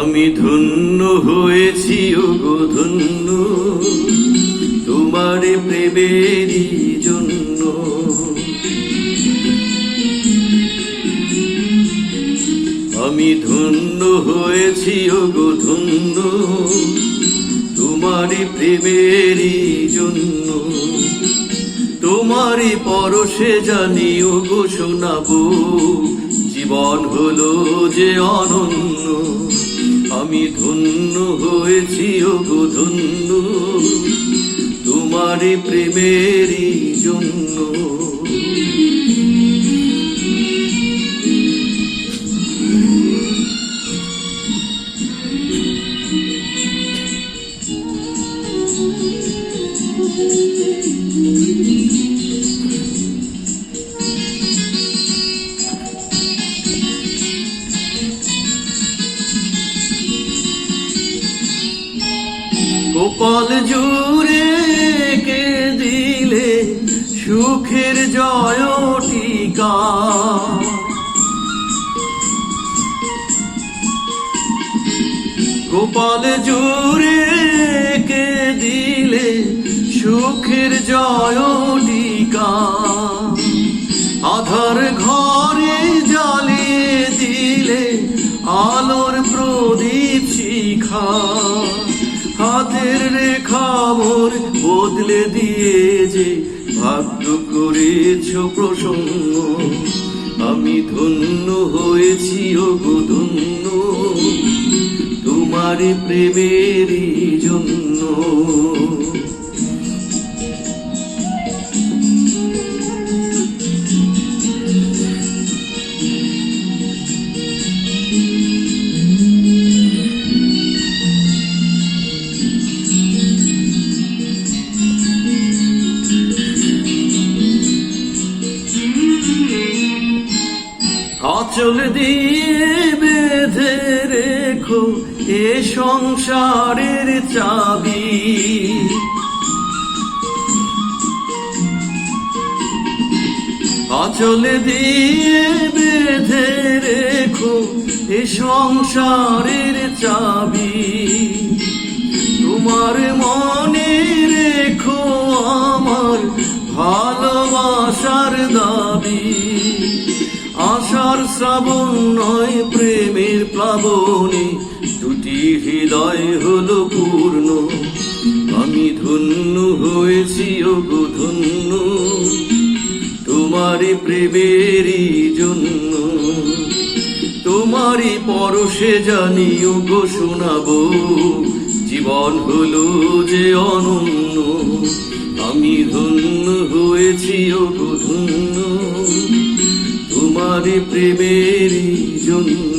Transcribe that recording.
আমি ধন্য হয়েছি ও গো ধন্য। তোমার প্রেমেরই জন্য। আমি ধন্য হয়েছি ও গো ধন্য। তোমারই প্রেমেরই জন্য। তোমারই পরশে জানি ও গো শোনাবো। জীবন হলো যে অনন্য। আমি ধন্য হয়েছি ও গো ধন্য। তোমারই প্রেমেরই জন্য। গোপাল জুড়ে কে দিলে সুখের জয় টিকা গোপাল জুড়ে কে দিলে সুখের জয় টিকা আধার ঘরে জ্বালিয়ে দিলে আলোর প্রদীপ শিখা। হাতের রেখা মোর বদলে দিয়ে যে ভাগ্য করেছ প্রসঙ্গ আমি ধন্য হয়েছি ও ধন্য। তোমার প্রেমেরই জন্য। অচল দিয়ে বেঁধে রেখো এ সংসারের চাবি। অচল দিয়ে বেঁধে রেখো এ সংসারের চাবি। তোমার মনে রেখো আমার ভালোবাসার দাবি। শ্রাবণ নয়, প্রেমের প্লাবনে। দুটি হৃদয় হলো পূর্ণ। আমি ধন্য হয়েছি ও গো ধন্য। তোমারই প্রেমেরই জন্য। তোমারই পরশে জানি ও গো শোনাবো। জীবন হলো যে অনন্য। আমি ধন্য হয়েছি ও গো ধন্য। তোমারই প্রেমেরই জন্য।